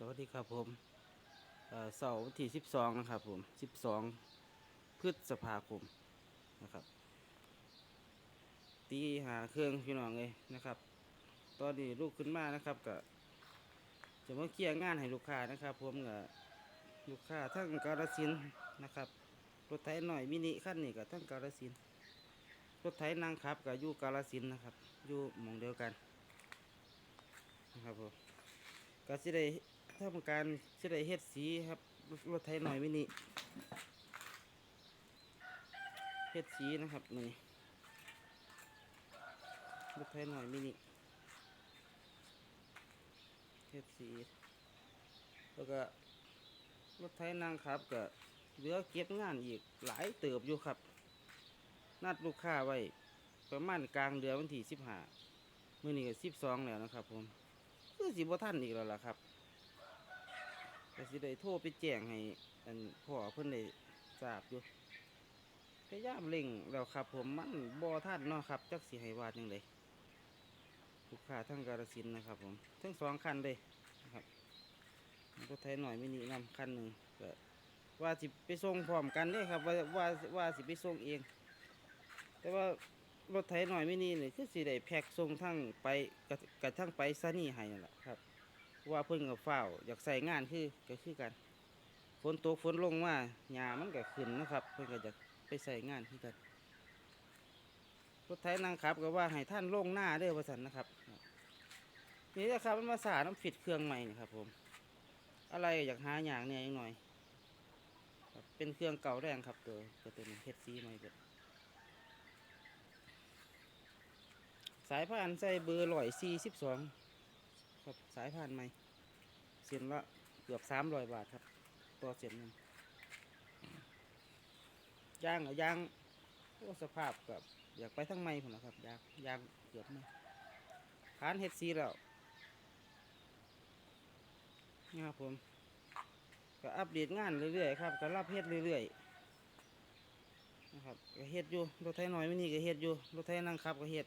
สวัสดีครับผมเสาร์ที่สิบสองนะครับผมสิบสองพฤษภาคมนะครับ ตีหาเครื่องพี่น้องเลยนะครับ ตอนนี้ลูกขึ้นมานะครับก็จะมาเคลียร์งานให้ลูกค้านะครับ ผมกับลูกค้าทั้งกาลสินนะครับรถไถหน่อยมินิขั้นนี้กับทั้งกาลสินรถไถนางขับกับยู่กาลสินนะครับยู่หมองเดียวกันนะครับผมก็สิได้ ทำการสิได้เฮ็ดสีครับรถรถไถหน่อยมินิเฮ็ดสีนะครับนี่รถไถหน่อยมินิเฮ็ดสี แล้วก็รถไถนางครับก็เหลือเก็บงานอีกหลายเติบอยู่ครับ นัดลูกค้าไว้ประมาณกลางเดือนวันที่สิบห้ามื้อนี้ก็สิบสองแล้วนะครับผมคือสิบ่ทันอีกแล้วล่ะครับ ก็สิได้โทรไปแจ้งให้อันพ่อเพิ่นได้ทราบอยู่พยายามเร่งแล้วครับ ผมมันบ่ทันเนาะครับ จักสิให้ว่าจังไดลูกค้าทั้งกาฬสินธุ์นะครับ ผมทั้งสองคันเลยนะครับรถไถหน่อยมินินำคันหนึ่งก็ว่าสิไปส่งพร้อมกันเด้ครับ ว่าว่าว่าสิไปส่งเอง แต่ว่ารถไถหน่อยไมินินี่คือสิได้แพ็กส่งทั้งไปกระทั่งไปซะนี่ให้นั่นแหละครับ ว่าเพิ่นกับฝ้าอยากใส่งานคือก็คือกันฝนตกฝนลงมาหญ้ามันก็ขึ้นนะครับ เพิ่นก็จะไปใส่งานคือกันรถไถนางขับก็ว่าให้ท่านลงหน้าเด้อว่าซั่นนะครับ นี่นะครับมันมาสาน้ำฟิตเครื่องใหม่นี่ครับ ผม อะไรอยากหาอย่างเนี่ยอีกหน่อยเป็นเครื่องเก่าแรงครับตัวตัวตัวนี้เฮ็ดซีใหม่เบิดสายพานใส่เบอร์ร้อยสี่สิบสอง ครับสายพานใหม่เส้นละเกือบสามร้อยบาทครับต่อเส้นนึงยางอายางโอ้สภาพกับอยากไปทั้งไม่ผมนะครับยางยางเกือบไม่พานเฮ็ดซีแล้วนี่ครับผมก็อัปเดตงานเรื่อยๆครับก็รับเฮ็ดเรื่อยๆนะครับก็เฮ็ดอยู่รถไถน้อยไม่นี่ก็เฮ็ดอยู่รถไถนั่งขับก็เฮ็ด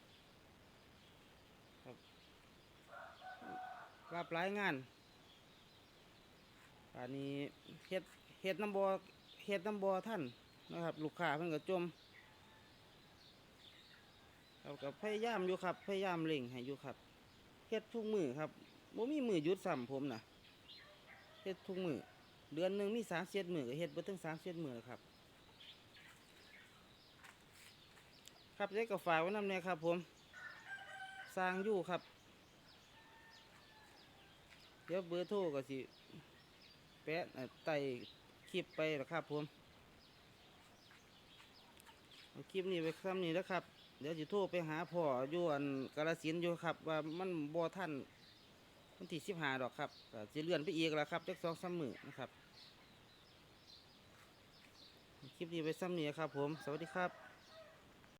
รับรายงานอันนี้เฮ็ดเฮ็ดน้ำบอเฮ็ดน้ำบอท่านนะครับ ลูกค้าเพิ่นก็จมเราก็พยายามอยู่ครับ พยายามเร่งให้อยู่ครับเฮ็ดทุกมือครับบ่มีมือหยุดซ้ำผมนะเฮ็ดทุกมือเดือนหนึ่งมีสามเจ็ดมือก็เฮ็ดบ่ถึงสามเจ็ดมือครับ ครับเด็กก็ฝากไว้นำเนี่ยครับ ผมสร้างอยู่ครับ ดี๋ยวเบอร์โทรก็สิ แปะเอ่อใต้คลิปไปแล้วครับผมคลิปนี้ไว้ซ้ำนี้แล้วครับ เดี๋ยวจะโทรไปหาพ่อยู่อันกาลสินอยู่ครับ ว่ามันบ่ท่านวันที่สิบห้าดอกครับจะเลื่อนไปอีกแล้วครับจักสองสามมือนะครับ คลิปนี้ไว้ซ้ำนี้ครับผม สวัสดีครับ